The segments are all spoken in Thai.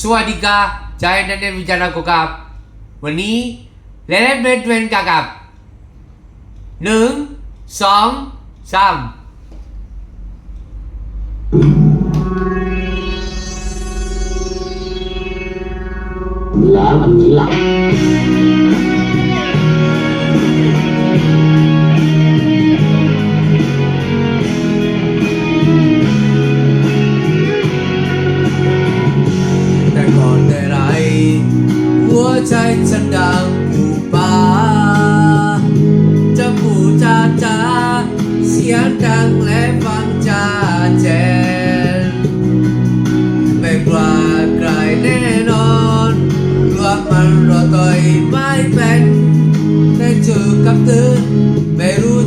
สวัสดีครับใจนันเดนวิจารณ์กกับ วันนี้เล่นเป็นเวนกับกับหนึ่งสองสามแล้วอันนี้ล่ะ หัวใจฉันดังผู้ป่าจะพูดจาจาเสียงดังและฟังจาแจนไม่กล้าใครแน่นอนกลัวมันรอต่อยไม่เป็นได้เจอกับเธอไม่รู้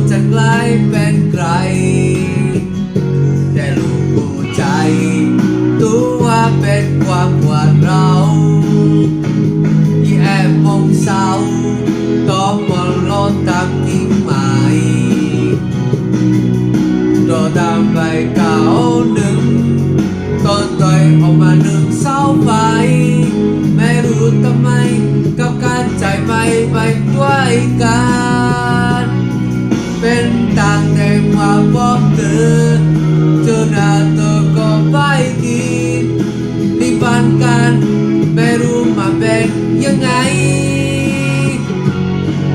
บอกเจอหน้าเธอก็ไม่กินรีบฟันกันไม่รู้มาเป็นยังไง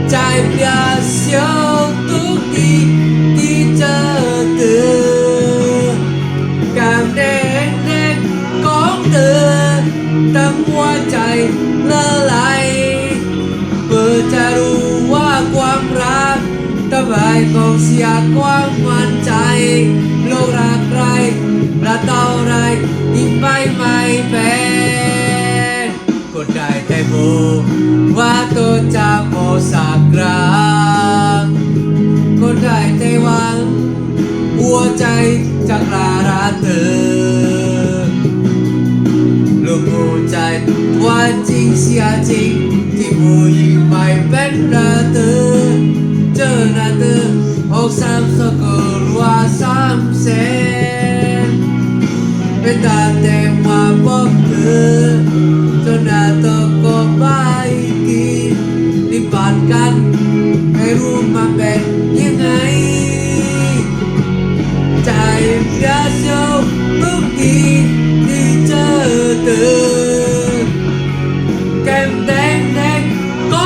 ใจเปลี่ยนเสียวทุกทีที่เจอเธอการเด็กเด็กของเธอตั้งหัวใจละลายเพื่อจะรู้ว่าความรักทำไมต้องเสียความมั่นใจ ว่าตัวจะโมสักรางก็ได้แต่หวังหัวใจจะกลารักเธอลูกหัวใจว่าจริงเสียจริง ที่ผู้หญิงไม่เป็นรักเธอเจอหน้าเธออกสามสกุลว่าสามเซ กันไม่รู้มาเป็นยังไงใจกระโจมทุกทีที่เจอเธอแก้มแดงแดงขอ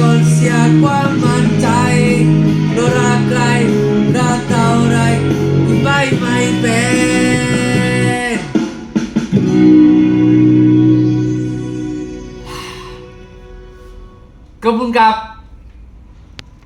ก่อนเสียความมั่นใจเรารักใครรักเท่าไรคุณไม่ไม่เป็นขอบคุณครับ